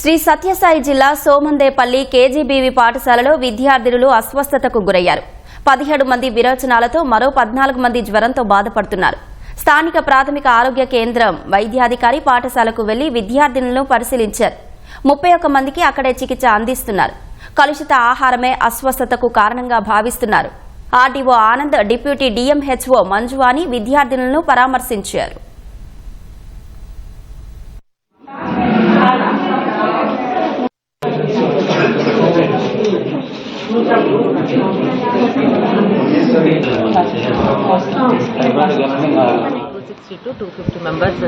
శ్రీ సత్యసాయి జిల్లా సోమందేపల్లి కేజీబీవీ పాఠశాలలో విద్యార్థినులు అస్వస్థతకు గురయ్యారు. పదిహేడు మంది విరోచనాలతో మరో పద్నాలుగు మంది జ్వరంతో బాధపడుతున్నారు. స్థానిక ప్రాథమిక ఆరోగ్య కేంద్రం వైద్యాధికారి పాఠశాలకు వెళ్ళి విద్యార్థినులను పరిశీలించారు. ముప్పై ఒక్క మందికి అక్కడే చికిత్స అందిస్తున్నారు. కలుషిత ఆహారమే అస్వస్థతకు కారణంగా భావిస్తున్నారు. RDO Anand deputy DMHO Manjuvani విద్యార్థినులను పరామర్శించారు. Sixty to two fifty members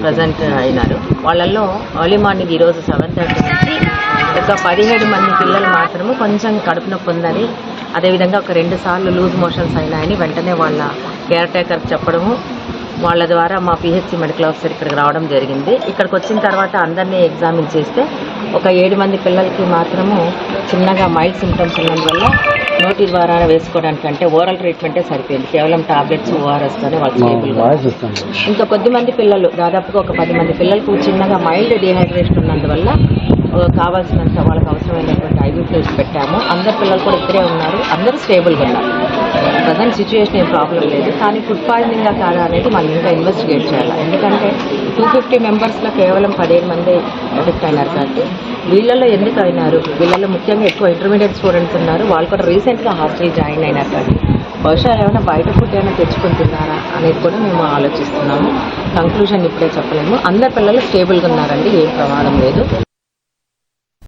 present అయినారు. వాళ్ళల్లో ఎర్లీ మార్నింగ్ ఈరోజు సెవెన్ థర్టీ నుంచి ఒక పదిహేడు మంది పిల్లలు మాత్రము కొంచెం కడుపు నొప్పి ఉందని అదేవిధంగా ఒక రెండు సార్లు లూజ్ మోషన్స్ అయినాయని వెంటనే వాళ్ళ కేర్ టేకర్కి చెప్పడము. వాళ్ళ ద్వారా మా పిహెచ్సి మెడికల్ ఆఫీసర్ ఇక్కడికి రావడం జరిగింది. ఇక్కడికి వచ్చిన తర్వాత అందరినీ ఎగ్జామిన్ చేస్తే ఒక ఏడు మంది పిల్లలకి మాత్రము చిన్నగా మైల్డ్ సిమ్టమ్స్ ఉన్నందువల్ల నోటి ద్వారా వేసుకోవడానికి అంటే ఓరల్ ట్రీట్మెంటే సరిపోయింది. కేవలం టాబ్లెట్స్ ఓఆర్ఎస్తోనే వాళ్ళు స్టేబుల్గా ఇంకా కొద్ది మంది పిల్లలు దాదాపుగా ఒక పది మంది పిల్లలకు చిన్నగా మైల్డ్ డిహైడ్రేషన్ ఉన్నందువల్ల కావాల్సినంత వాళ్ళకి అవసరమైనటువంటి ఐవీ ఫ్లూయిడ్స్ పెట్టాము. అందరు పిల్లలు కూడా ఇక్కడే ఉన్నారు. అందరూ స్టేబుల్గా ఉన్నారు. ప్రజెంట్ సిచ్యువేషన్ ఏం ప్రాబ్లం లేదు కానీ ఫుడ్ పాయిజనింగ్ కాదా అనేది మనం ఇంకా ఇన్వెస్టిగేట్ చేయాలి. ఎందుకంటే టూ ఫిఫ్టీ మెంబర్స్లో కేవలం పదిహేను మంది ఎఫెక్ట్ అయినారు కాబట్టి వీళ్ళలో ఎందుకు అయినారు? వీళ్ళలో ముఖ్యంగా ఎక్కువ ఇంటర్మీడియట్ స్టూడెంట్స్ ఉన్నారు. వాళ్ళు కూడా రీసెంట్గా హాస్టల్ జాయిన్ అయినారు కాబట్టి. బహుశా ఏమైనా బయట ఫుడ్ ఏమైనా తెచ్చుకుంటున్నారా అనేది కూడా మేము ఆలోచిస్తున్నాము. కంక్లూజన్ ఇప్పుడే చెప్పలేము. అందరి పిల్లలు స్టేబుల్గా ఉన్నారండి. ఏం ప్రమాదం లేదు.